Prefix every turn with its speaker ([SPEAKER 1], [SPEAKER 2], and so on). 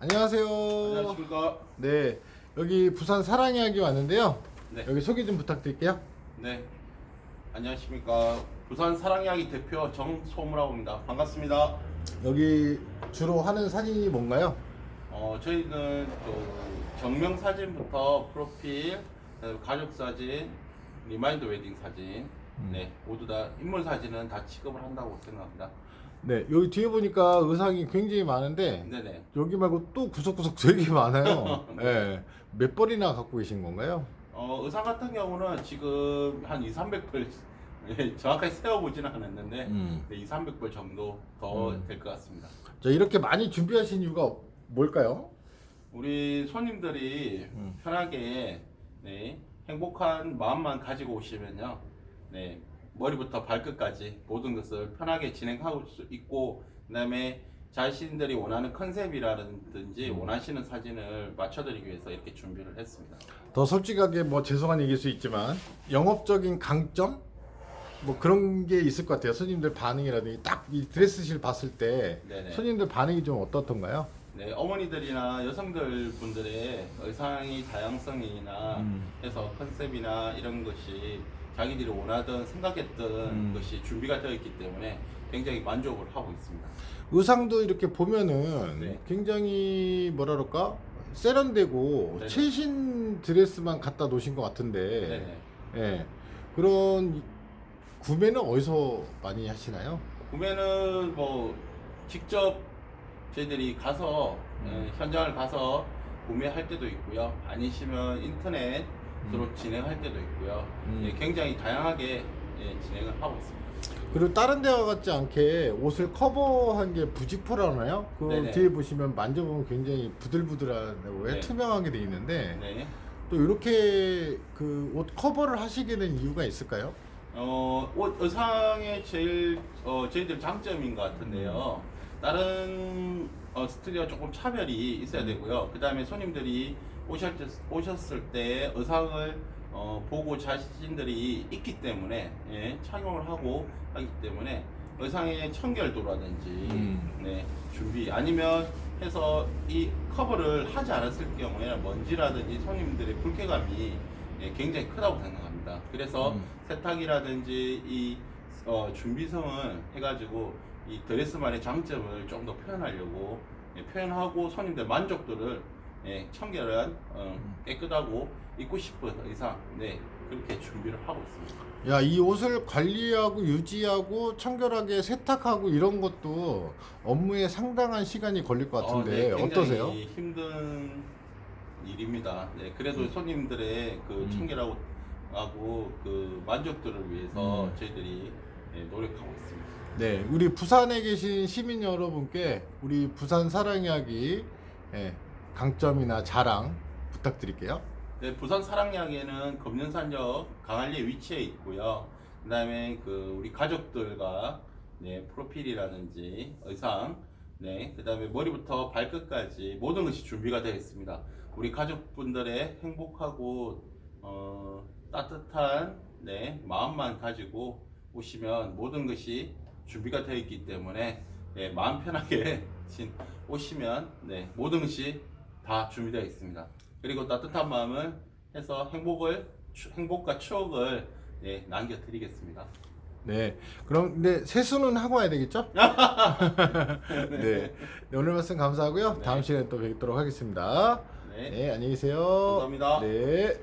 [SPEAKER 1] 안녕하세요.
[SPEAKER 2] 안녕하십니까.
[SPEAKER 1] 네, 여기 부산 사랑 이야기 왔는데요.
[SPEAKER 2] 네.
[SPEAKER 1] 여기 소개 좀 부탁드릴게요.
[SPEAKER 2] 네. 안녕하십니까. 부산 사랑 이야기 대표 정소무라고 합니다. 반갑습니다.
[SPEAKER 1] 여기 주로 하는 사진이 뭔가요?
[SPEAKER 2] 어, 저희는 또 정명 사진부터 프로필, 가족 사진, 리마인드 웨딩 사진,
[SPEAKER 1] 음.
[SPEAKER 2] 네 모두 다 인물 사진은 다 취급을 한다고 생각합니다.
[SPEAKER 1] 네, 여기 뒤에 보니까 의상이 굉장히 많은데
[SPEAKER 2] 네네.
[SPEAKER 1] 여기 말고 또 구석구석 되게 많아요. 네, 몇 벌이나 갖고 계신 건가요?
[SPEAKER 2] 어, 의상 같은 경우는 지금 한 2, 300벌 예, 정확하게 세어보지는 않았는데
[SPEAKER 1] 음.
[SPEAKER 2] 네, 2, 300벌 정도 더
[SPEAKER 1] 음.
[SPEAKER 2] 될것 같습니다.
[SPEAKER 1] 자, 이렇게 많이 준비하신 이유가 뭘까요?
[SPEAKER 2] 우리 손님들이
[SPEAKER 1] 음.
[SPEAKER 2] 편하게 네, 행복한 마음만 가지고 오시면요. 네, 머리부터 발끝까지 모든 것을 편하게 진행할 수 있고 그다음에 자신들이 원하는 컨셉이라든지
[SPEAKER 1] 음.
[SPEAKER 2] 원하시는 사진을 맞춰드리기 위해서 이렇게 준비를 했습니다.
[SPEAKER 1] 더 솔직하게 뭐 죄송한 얘기일 수 있지만 영업적인 강점 뭐 그런 게 있을 것 같아요. 손님들 반응이라든지 딱 이 드레스실 봤을 때
[SPEAKER 2] 네네.
[SPEAKER 1] 손님들 반응이 좀 어떻던가요?
[SPEAKER 2] 네, 어머니들이나 여성들 분들의 의상이 다양성이나
[SPEAKER 1] 음.
[SPEAKER 2] 해서 컨셉이나 이런 것이 자기들이 원하던 생각했던
[SPEAKER 1] 음.
[SPEAKER 2] 것이 준비가 되어 있기 때문에 굉장히 만족을 하고 있습니다.
[SPEAKER 1] 의상도 이렇게 보면은
[SPEAKER 2] 네.
[SPEAKER 1] 굉장히 뭐라 그럴까 세련되고
[SPEAKER 2] 네네.
[SPEAKER 1] 최신 드레스만 갖다 놓으신 것 같은데
[SPEAKER 2] 네네.
[SPEAKER 1] 예 그런 구매는 어디서 많이 하시나요?
[SPEAKER 2] 구매는 뭐 직접 저희들이 가서
[SPEAKER 1] 음.
[SPEAKER 2] 예, 현장을 가서 구매할 때도 있고요. 아니시면 인터넷 으로 진행할 때도 있고요.
[SPEAKER 1] 음.
[SPEAKER 2] 예, 굉장히 다양하게 예, 진행을 하고 있습니다.
[SPEAKER 1] 그리고 다른 데와 같지 않게 옷을 커버한 게 부직포라나요? 그
[SPEAKER 2] 네네.
[SPEAKER 1] 뒤에 보시면 만져보면 굉장히 부들부들하고
[SPEAKER 2] 네.
[SPEAKER 1] 투명하게 돼 있는데
[SPEAKER 2] 네.
[SPEAKER 1] 또 이렇게 그 옷 커버를 하시게 된 이유가 있을까요?
[SPEAKER 2] 어, 옷 의상의 제일 어, 저희들 장점인 것 같은데요. 다른 어, 스튜디오와 조금 차별이 있어야 되고요. 그 다음에 손님들이 오셨, 오셨을 때 의상을 어, 보고 자신들이 있기 때문에 예, 착용을 하고 하기 때문에 의상의 청결도라든지
[SPEAKER 1] 음.
[SPEAKER 2] 네, 준비 아니면 해서 이 커버를 하지 않았을 경우에 먼지라든지 손님들의 불쾌감이 예, 굉장히 크다고 생각합니다. 그래서
[SPEAKER 1] 음.
[SPEAKER 2] 세탁이라든지 이 어, 준비성을 해가지고 이 드레스만의 장점을 좀 더 표현하려고 예, 표현하고 손님들 만족도를 예, 청결한 어,
[SPEAKER 1] 음.
[SPEAKER 2] 깨끗하고 입고 싶은 의상 네 그렇게 준비를 하고 있습니다.
[SPEAKER 1] 야, 이 옷을 관리하고 유지하고 청결하게 세탁하고 이런 것도 업무에 상당한 시간이 걸릴 것 같은데
[SPEAKER 2] 어, 네, 굉장히
[SPEAKER 1] 어떠세요?
[SPEAKER 2] 힘든 일입니다. 네, 그래도
[SPEAKER 1] 음.
[SPEAKER 2] 손님들의 그
[SPEAKER 1] 음.
[SPEAKER 2] 청결하고 하고 그 만족도를 위해서
[SPEAKER 1] 음.
[SPEAKER 2] 저희들이 네, 노력하고 있습니다.
[SPEAKER 1] 네, 우리 부산에 계신 시민 여러분께 우리 부산 사랑 이야기 예, 강점이나 자랑 부탁드릴게요.
[SPEAKER 2] 네, 부산 사랑역에는 금년산역 강한리에 위치해 있고요. 그다음에 그 우리 가족들과 네, 프로필이라든지 의상, 네, 그다음에 머리부터 발끝까지 모든 것이 준비가 되어 있습니다. 우리 가족분들의 행복하고 어, 따뜻한 네, 마음만 가지고 오시면 모든 것이 준비가 되어 있기 때문에 네, 마음 편하게 진- 오시면 네, 모든 것이 다 준비되어 있습니다. 그리고 따뜻한 마음을 해서 행복을 추- 행복과 추억을 네, 남겨드리겠습니다.
[SPEAKER 1] 네, 그럼 근데 세수는 하고 와야 되겠죠? 네. 네, 오늘 말씀 감사하고요.
[SPEAKER 2] 네.
[SPEAKER 1] 다음 시간에 또 뵙도록 하겠습니다.
[SPEAKER 2] 네,
[SPEAKER 1] 네, 안녕히 계세요.
[SPEAKER 2] 감사합니다.
[SPEAKER 1] 네.